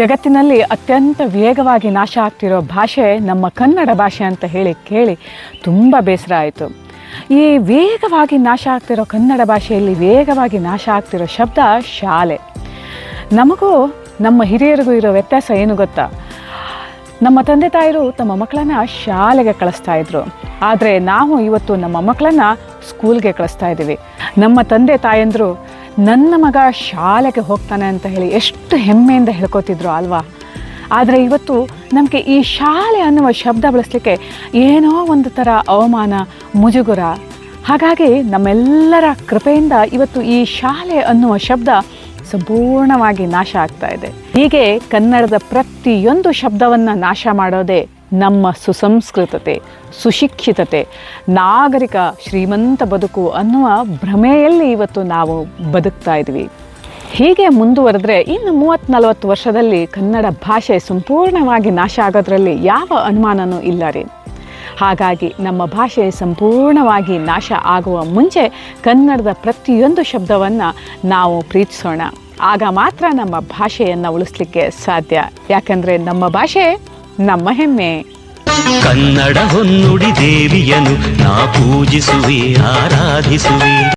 ಜಗತ್ತಿನಲ್ಲಿ ಅತ್ಯಂತ ವೇಗವಾಗಿ ನಾಶ ಆಗ್ತಿರೋ ಭಾಷೆ ನಮ್ಮ ಕನ್ನಡ ಭಾಷೆ ಅಂತ ಹೇಳಿ ಕೇಳಿ ತುಂಬ ಬೇಸರ ಆಯಿತು. ಈ ವೇಗವಾಗಿ ನಾಶ ಆಗ್ತಿರೋ ಕನ್ನಡ ಭಾಷೆಯಲ್ಲಿ ವೇಗವಾಗಿ ನಾಶ ಆಗ್ತಿರೋ ಶಬ್ದ ಶಾಲೆ. ನಮಗೂ ನಮ್ಮ ಹಿರಿಯರಿಗೂ ಇರೋ ವ್ಯತ್ಯಾಸ ಏನು ಗೊತ್ತಾ? ನಮ್ಮ ತಂದೆ ತಾಯಿರು ತಮ್ಮ ಮಕ್ಕಳನ್ನ ಶಾಲೆಗೆ ಕಳಿಸ್ತಾ ಇದ್ರು. ಆದರೆ ನಾವು ಇವತ್ತು ನಮ್ಮ ಮಕ್ಕಳನ್ನ ಸ್ಕೂಲ್ಗೆ ಕಳಿಸ್ತಾ ಇದ್ದೀವಿ. ನಮ್ಮ ತಂದೆ ತಾಯಂದರು ನನ್ನ ಮಗ ಶಾಲೆಗೆ ಹೋಗ್ತಾನೆ ಅಂತ ಹೇಳಿ ಎಷ್ಟು ಹೆಮ್ಮೆಯಿಂದ ಹೇಳ್ಕೊತಿದ್ರು ಅಲ್ವಾ? ಆದರೆ ಇವತ್ತು ನಮಗೆ ಈ ಶಾಲೆ ಅನ್ನುವ ಶಬ್ದ ಬಳಸಲಿಕ್ಕೆ ಏನೋ ಒಂದು ಥರ ಅವಮಾನ, ಮುಜುಗುರ. ಹಾಗಾಗಿ ನಮ್ಮೆಲ್ಲರ ಕೃಪೆಯಿಂದ ಇವತ್ತು ಈ ಶಾಲೆ ಅನ್ನುವ ಶಬ್ದ ಸಂಪೂರ್ಣವಾಗಿ ನಾಶ ಆಗ್ತಾ ಇದೆ. ಹೀಗೆ ಕನ್ನಡದ ಪ್ರತಿಯೊಂದು ಶಬ್ದವನ್ನು ನಾಶ ಮಾಡೋದೇ ನಮ್ಮ ಸುಸಂಸ್ಕೃತತೆ, ಸುಶಿಕ್ಷಿತತೆ, ನಾಗರಿಕ ಶ್ರೀಮಂತ ಬದುಕು ಅನ್ನುವ ಭ್ರಮೆಯಲ್ಲಿ ಇವತ್ತು ನಾವು ಬದುಕ್ತಾ ಇದ್ವಿ. ಹೀಗೆ ಮುಂದುವರೆದ್ರೆ ಇನ್ನು ಮೂವತ್ತು ನಲವತ್ತು ವರ್ಷದಲ್ಲಿ ಕನ್ನಡ ಭಾಷೆ ಸಂಪೂರ್ಣವಾಗಿ ನಾಶ ಆಗೋದ್ರಲ್ಲಿ ಯಾವ ಅನುಮಾನನೂ ಇಲ್ಲ ರೀ. ಹಾಗಾಗಿ ನಮ್ಮ ಭಾಷೆ ಸಂಪೂರ್ಣವಾಗಿ ನಾಶ ಆಗುವ ಮುಂಚೆ ಕನ್ನಡದ ಪ್ರತಿಯೊಂದು ಶಬ್ದವನ್ನು ನಾವು ಪ್ರೀತಿಸೋಣ. ಆಗ ಮಾತ್ರ ನಮ್ಮ ಭಾಷೆಯನ್ನು ಉಳಿಸ್ಲಿಕ್ಕೆ ಸಾಧ್ಯ. ಯಾಕಂದರೆ ನಮ್ಮ ಭಾಷೆ ನಮ್ಮ ಹೆಮ್ಮೆ. ಕನ್ನಡ ಹೊನ್ನುಡಿ ದೇವಿಯನು ನಾ ಪೂಜಿಸುವೆ ಆರಾಧಿಸುವೆ.